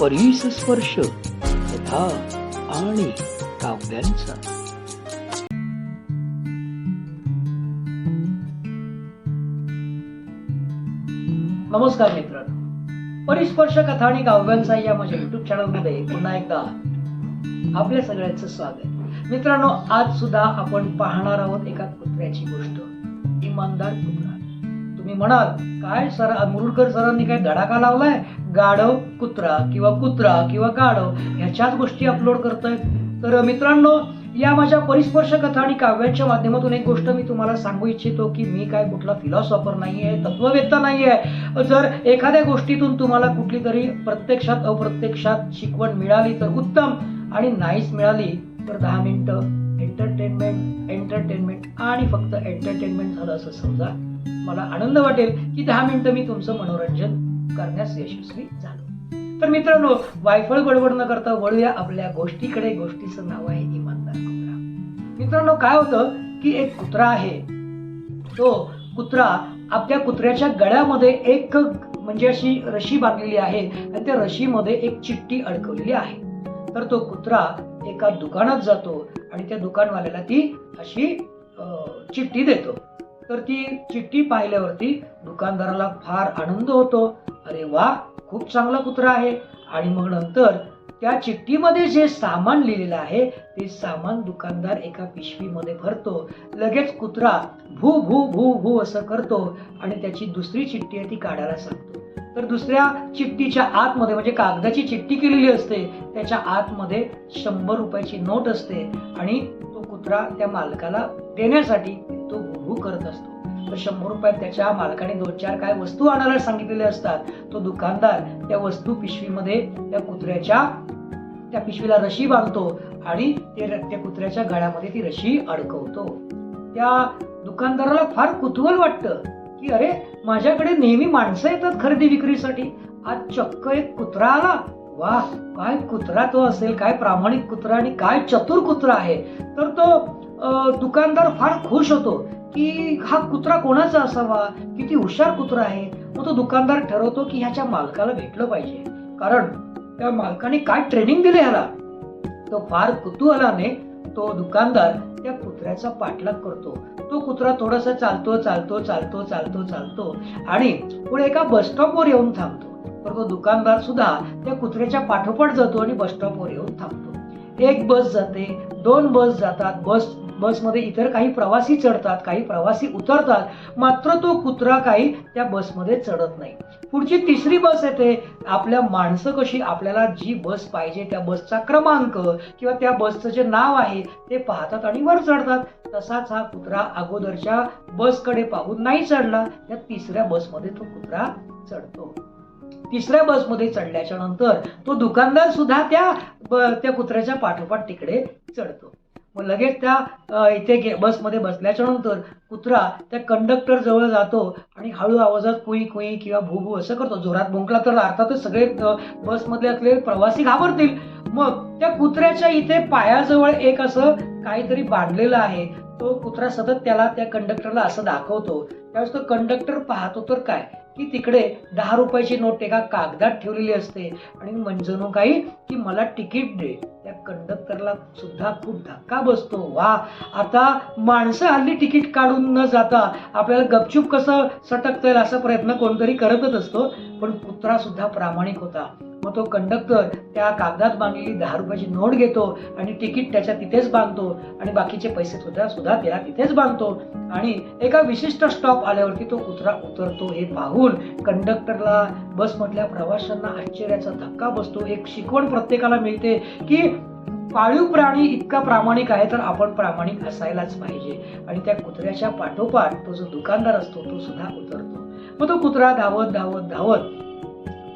परीस स्पर्श कथा आणि काव्यांचा. नमस्कार मित्र परिस्पर्श कथा आणि काव्यांचा या माझ्या युट्यूब चॅनलमध्ये पुन्हा एकदा आपल्या सगळ्यांचं स्वागत. मित्रांनो आज सुद्धा आपण पाहणार आहोत एका कुत्र्याची गोष्ट. इमानदार कुत्रा. तुम्ही म्हणाल काय सर मुरुडकर सरांनी काय धडाका लावलाय? गाढव कुत्रा किंवा कुत्रा किंवा गाढव ह्याच्याच गोष्टी अपलोड करतोय. तर मित्रांनो या माझ्या परिस्पर्श कथा आणि काव्याच्या माध्यमातून एक गोष्ट मी तुम्हाला सांगू इच्छितो की मी काय कुठला फिलॉसॉफर नाहीये तत्ववेत्ता आहे जर एखाद्या गोष्टीतून तुम्हाला कुठली तरी प्रत्यक्षात अप्रत्यक्षात शिकवण मिळाली तर उत्तम आणि नाहीच मिळाली तर दहा मिनटं एंटरटेनमेंट एंटरटेनमेंट आणि फक्त एंटरटेनमेंट झालं असं समजा. मला आनंद वाटेल की दहा मिनटं मी तुमचं मनोरंजन करण्यास यशस्वी झालो. तर मित्रांनो वायफळ गडबड न करता वळूया आपल्या गोष्टीकडे. गोष्टीचं नाव आहे इमानदार कुत्रा. मित्रांनो काय होतं की एक कुत्रा आहे. तो कुत्रा आपल्या कुत्र्याच्या गळ्यामध्ये एक म्हणजे अशी रशी बांधलेली आहे आणि त्या रशीमध्ये एक चिठ्ठी अडकवलेली आहे. तर तो कुत्रा एका दुकानात जातो आणि त्या दुकानवाल्याला ती अशी चिठ्ठी देतो. तर ती चिठ्ठी पाहिल्यावरती दुकानदाराला फार आनंद होतो. अरे वा खूप चांगला कुत्रा आहे. आणि मग नंतर त्या चिठ्ठीमध्ये जे सामान लिहिलेलं आहे ते सामान दुकानदार एका पिशवीमध्ये भरतो. लगेच कुत्रा भू भू भू भू असं करतो आणि त्याची दुसरी चिठ्ठी आहे ती काढायला सांगतो. तर दुसऱ्या चिठ्ठीच्या आतमध्ये म्हणजे कागदाची चिठ्ठी केलेली असते त्याच्या आतमध्ये शंभर रुपयाची नोट असते आणि तो कुत्रा त्या मालकाला देण्यासाठी तो भू करत असतो. तर शंभर रुपयात त्याच्या मालकाने दोन चार काय वस्तू आणायला सांगितलेले असतात. तो दुकानदार त्या वस्तू पिशवीमध्ये त्या कुत्र्याच्या त्या पिशवीला रशी बांधतो आणि ते त्या कुत्र्याच्या गळ्यामध्ये ती रशी अडकवतो. त्या दुकानदाराला फार कुतूहल वाटतं की अरे माझ्याकडे नेहमी माणसं येतात खरेदी विक्रीसाठी. आज चक्क एक कुत्रा आला. वा काय कुत्रा तो असेल काय प्रामाणिक कुत्रा आणि काय चतुर कुत्रा आहे. तर तो दुकानदार फार खुश होतो की हा कुत्रा कोणाचा असावा? किती हुशार कुत्रा आहे. मग तो दुकानदार ठरवतो की ह्याच्या मालकाला भेटलं पाहिजे. कारण त्या मालकाने काय ट्रेनिंग दिले ह्याला? तो फार कुतूहलाने तो दुकानदार त्या कुत्र्याचा पाठलाग करतो. तो कुत्रा थोडासा चालतो चालतो चालतो चालतो चालतो आणि पुढे एका बसस्टॉपवर येऊन थांबतो. तर तो दुकानदार सुद्धा त्या कुत्र्याच्या पाठोपाठ जातो आणि बस स्टॉपवर येऊन थांबतो. एक बस जाते दोन बस जातात बस बसमध्ये इतर काही प्रवासी चढतात काही प्रवासी उतरतात मात्र तो कुत्रा काही त्या बसमध्ये चढत नाही. पुढची तिसरी बस येते आपल्या माणसं कशी आपल्याला जी बस पाहिजे त्या बसचा क्रमांक किंवा त्या बसचं जे नाव आहे ते पाहतात आणि वर चढतात. तसाच हा कुत्रा अगोदरच्या बसकडे पाहून नाही चढला त्या तिसऱ्या बसमध्ये तो कुत्रा चढतो. तिसऱ्या बसमध्ये चढल्याच्या नंतर तो दुकानदार सुद्धा त्या त्या कुत्र्याच्या पाठोपाठ तिकडे चढतो. मग लगेच त्या इथे गे- बसमध्ये बसल्याच्या नंतर कुत्रा त्या कंडक्टर जवळ जातो आणि हळू आवाजात कुई कुई किंवा भू भू असं करतो. जोरात भुंकला तर अर्थातच सगळे बसमधले असलेले प्रवासी घाबरतील. मग त्या कुत्र्याच्या इथे पायाजवळ एक असं काहीतरी बांधलेलं आहे. तो कुत्रा सतत त्याला त्या कंडक्टरला असं दाखवतो. त्यावेळेस तो कंडक्टर पाहतो तर काय? की तिकडे दहा रुपयाची नोट एका कागदात ठेवलेली असते. आणि मंजनू काही की मला तिकीट दे. त्या कंडक्टरला सुद्धा खूप धक्का बसतो. वा आता माणसं हल्ली तिकीट काढून न जाता आपल्याला गपचूप कसं सटकता येईल असा प्रयत्न कोणतरी करतच असतो. पण कुत्रा सुद्धा प्रामाणिक होता. मग तो कंडक्टर त्या कागदात बांधलेली दहा रुपयाची नोट घेतो आणि तिकीट त्याच्या तिथेच बांधतो आणि बाकीचे पैसे सुद्धा सुद्धा त्याला तिथेच बांधतो. आणि एका विशिष्ट स्टॉप आल्यावरती तो कुत्रा उतरतो हे पाहून कंडक्टरला बसमधल्या प्रवाशांना आश्चर्याचा धक्का बसतो. एक शिकवण प्रत्येकाला मिळते की पाळीव प्राणी इतका प्रामाणिक आहे तर आपण प्रामाणिक असायलाच पाहिजे. आणि त्या कुत्र्याच्या पाठोपाठ तो जो दुकानदार असतो तो सुद्धा उतरतो. मग तो कुत्रा धावत धावत धावत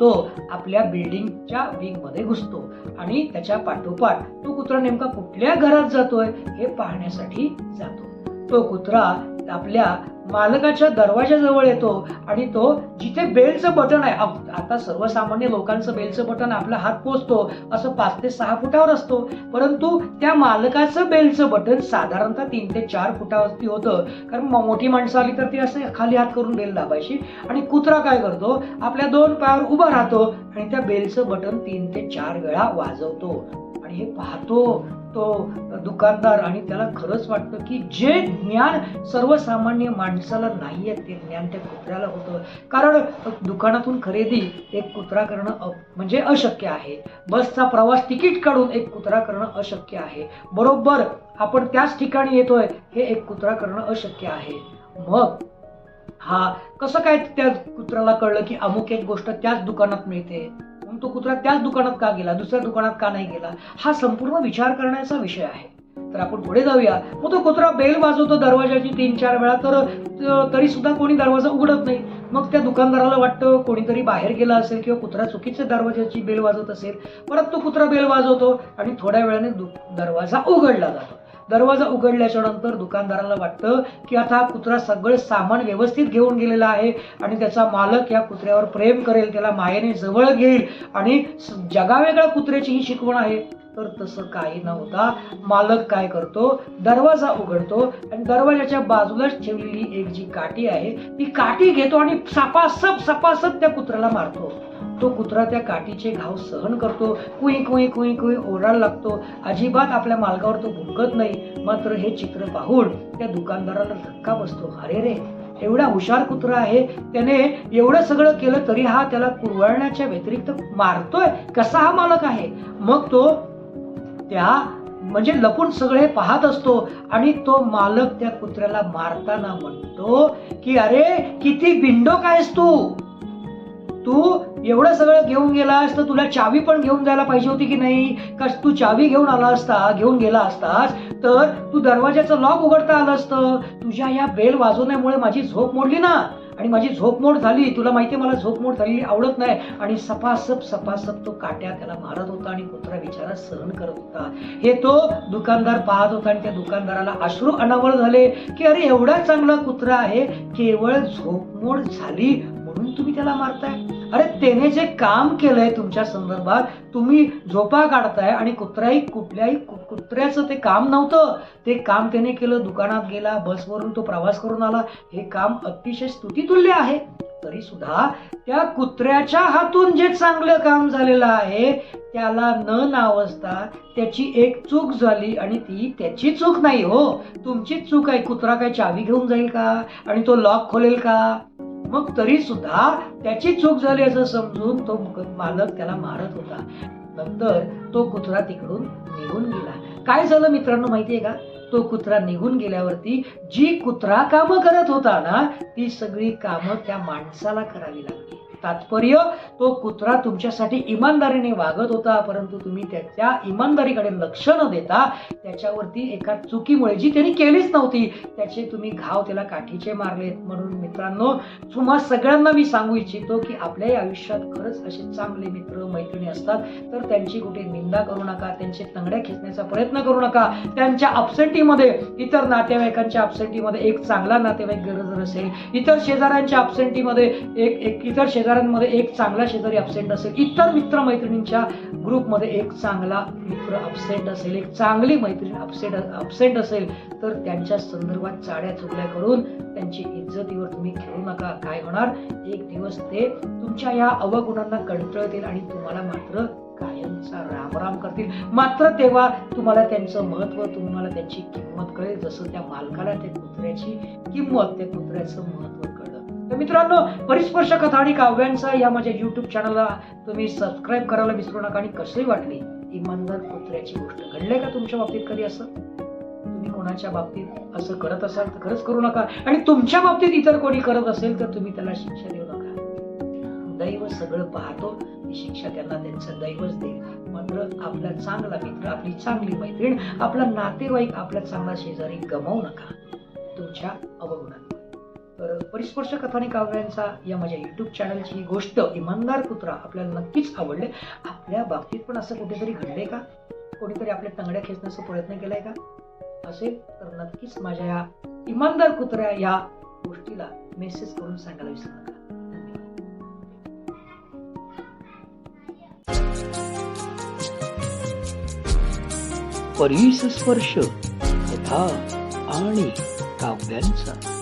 तो आपल्या बिल्डिंगच्या विंगमध्ये घुसतो. आणि त्याच्या पाठोपाठ तो कुत्रा नेमका कुठल्या घरात जातोय हे पाहण्यासाठी जातो. तो कुत्रा आपल्या मालकाच्या दरवाजाजवळ येतो आणि तो जिथे बेलचं बटन आहे आता सर्वसामान्य लोकांचं बेलचं बटन आपला हात पोचतो असं पाच ते सहा फुटावर असतो. परंतु त्या मालकाचं बेलचं बटन साधारणतः तीन ते चार फुटावरती होतं. कारण मोठी माणसं आली तर ती असं खाली हात करून बेल दाबायची. आणि कुत्रा काय करतो? आपल्या दोन पायावर उभा राहतो आणि त्या बेलचं बटन तीन ते चार वेळा वाजवतो. आणि हे पाहतो. तो दुकानदार आणि त्याला खरंच वाटतं की जे ज्ञान सर्वसामान्य माणसाला नाही आहे ते ज्ञान त्या कुत्र्याला होतं. कारण दुकानातून खरेदी एक कुत्रा करणं म्हणजे अशक्य आहे. बसचा प्रवास तिकीट काढून एक कुत्रा करणं अशक्य आहे. बरोबर आपण त्याच ठिकाणी येतोय हे एक कुत्रा करणं अशक्य आहे. मग हा कसं काय त्या कुत्र्याला कळलं की अमुक एक गोष्ट त्याच दुकानात मिळते? मग तो कुत्रा त्याच दुकानात का गेला? दुसऱ्या दुकानात का नाही गेला? हा संपूर्ण विचार करण्याचा विषय आहे. तर आपण पुढे जाऊया. मग तो कुत्रा बेल वाजवतो दरवाजाची तीन चार वेळा तर तरी सुद्धा कोणी दरवाजा उघडत नाही. मग त्या दुकानदाराला वाटतं कोणीतरी बाहेर गेला असेल किंवा कुत्रा चुकीच्या दरवाजाची बेल वाजवत असेल. परत तो कुत्रा बेल वाजवतो आणि थोड्या वेळाने दरवाजा उघडला जातो. दरवाजा उघडल्याच्या नंतर दुकानदाराला वाटतं की आता हा कुत्रा सगळं सामान व्यवस्थित घेऊन गेलेला आहे आणि त्याचा मालक या कुत्र्यावर प्रेम करेल त्याला मायेने जवळ घेईल आणि जगावेगळ्या कुत्र्याची ही शिकवण आहे. तर तसं काही नव्हता. मालक काय करतो? दरवाजा उघडतो आणि दरवाजाच्या बाजूलाच ठेवलेली एक जी काठी आहे ती काठी घेतो आणि सपासप सपासप त्या कुत्र्याला मारतो. तो कुत्रा त्या काठीचे घाव सहन करतो. कुई कुई कुई कुई ओरडायला लागतो. अजिबात आपल्या मालकावर तो भुंकत नाही. मात्र हे चित्र पाहून त्या दुकानदाराला धक्का बसतो. अरे रे एवढा हुशार कुत्रा आहे. त्याने एवढं सगळं केलं तरी हा त्याला कुरवळण्याच्या व्यतिरिक्त मारतोय. कसा हा मालक आहे? मग तो त्या म्हणजे लपून सगळे पाहत असतो. आणि तो मालक त्या कुत्र्याला मारताना म्हणतो की अरे किती बिंडोक आहेस तू? तू एवढं सगळं घेऊन गेलास तर तुला चावी पण घेऊन जायला पाहिजे होती की नाही? का तू चावी घेऊन आला असता घेऊन गेला असतास तर तू दरवाजाचं लॉक उघडता आलं असतं. तुझ्या या बेल वाजवण्यामुळे माझी झोप मोडली ना? आणि माझी झोप मोड झाली. तुला माहिती आहे मला झोप मोड झालेली आवडत नाही. आणि सपासप सपासप तो काट्या त्याला मारत होता आणि कुत्रा बिचारा सहन करत होता. हे तो दुकानदार पाहत होता आणि त्या दुकानदाराला अश्रू अनावर झाले की अरे एवढा चांगला कुत्रा आहे. केवळ झोपमोड झाली म्हणून तुम्ही त्याला मारताय. अरे त्याने जे काम केलंय तुमच्या संदर्भात तुम्ही झोपा काढताय आणि कुत्राही कुठल्याही कुत्र्याचं ते काम नव्हतं. ते काम त्याने केलं दुकानात गेला बसवरून तो प्रवास करून आला. हे काम अतिशय स्तुतितुल्य आहे. तरी सुद्धा त्या कुत्र्याच्या हातून जे चांगलं काम झालेलं आहे त्याला न नावजता त्याची एक चूक झाली आणि ती त्याची चूक नाही हो. तुमचीच चूक आहे. कुत्रा काय चावी घेऊन जाईल का? आणि तो लॉक खोलेल का? मग तरी सुद्धा त्याची चूक झाली असं समजून तो मालक त्याला मारत होता. नंतर तो कुत्रा तिकडून निघून गेला. काय झालं मित्रांनो माहितीये का? तो कुत्रा निघून गेल्यावरती जी कुत्रा कामं करत होता ना ती सगळी कामं त्या माणसाला करावी लागली. तात्पर्य तो कुत्रा तुमच्यासाठी इमानदारीने वागत होता परंतु तुम्ही त्याच्या इमानदारीकडे लक्ष न देता त्याच्यावरती एका चुकीमुळे जी त्यांनी केलीच नव्हती त्याचे तुम्ही घाव त्याला काठीचे मारलेत. म्हणून मित्रांनो तुम्हा सगळ्यांना मी सांगू इच्छितो की आपल्याही आयुष्यात खरंच असे चांगले मित्र मैत्रिणी असतात तर त्यांची कुठे निंदा करू नका त्यांचे तंगड्या खेचण्याचा प्रयत्न करू नका. त्यांच्या अपसेंटीमध्ये इतर नातेवाईकांच्या अपसेंटीमध्ये एक चांगला नातेवाईक गरज असेल इतर शेजाऱ्यांच्या अपसेंटीमध्ये एक एक इतर शेजाऱ्यांमध्ये एक चांगला शेजारी अपसेंट असेल इतर मित्र मैत्रिणींच्या ग्रुपमध्ये एक चांगला मित्र अपसेंट असेल एक चांगली मैत्रीण अपसेंट अपसेंट असेल तर त्यांच्या संदर्भात चाड्या चुकल्या करून त्यांची इज्जतीवर तुम्ही खेळू नका. काय होणार? एक दिवस ते तुमच्या या अवगुणांना कंटाळतील आणि तुम्हाला मात्र कायमचा रामराम करतील. मात्र तेव्हा तुम्हाला त्यांचं महत्त्व तुम्हाला त्यांची किंमत कळेल. जसं त्या मालकाला त्या कुत्र्याची किंमत त्या कुत्र्याचं महत्त्व तर मित्रांनो परिस्पर्श कथा आणि काव्यांचा या माझ्या युट्यूब चॅनलला तुम्ही सबस्क्राईब करायला विसरू नका आणि कसंही वाटली इमानदार कुत्र्याची गोष्ट घडलंय का तुमच्या बाबतीत कधी असं? तुम्ही कोणाच्या बाबतीत असं करत असाल तर खरंच करू नका. आणि तुमच्या बाबतीत इतर कोणी करत असेल तर तुम्ही त्याला शिक्षा देऊ नका. दैव सगळं पाहतो शिक्षा त्यांना त्यांचं दैवच देईल मात्र आपला चांगला मित्र आपली चांगली मैत्रीण आपला नातेवाईक आपला चांगला शेजारी गमावू नका. तुमच्या अवगुणात. तर परिस्पर्श कथाने काव्यांचा या माझ्या यूट्यूब चॅनलची ही गोष्ट इमानदार कुत्रा आपल्याला नक्कीच आवडले. आपल्या बाबतीत पण असं कुठेतरी घडले का? कोणीतरी आपल्या तंगड्या खेचण्याचा प्रयत्न केलाय का? असेल तर नक्कीच माझ्या या इमानदार कुत्र्या या गोष्टीला मेसेज करून सांगायला विसरू नका. परिसस्पर्श कथा आणि काव्यांचा.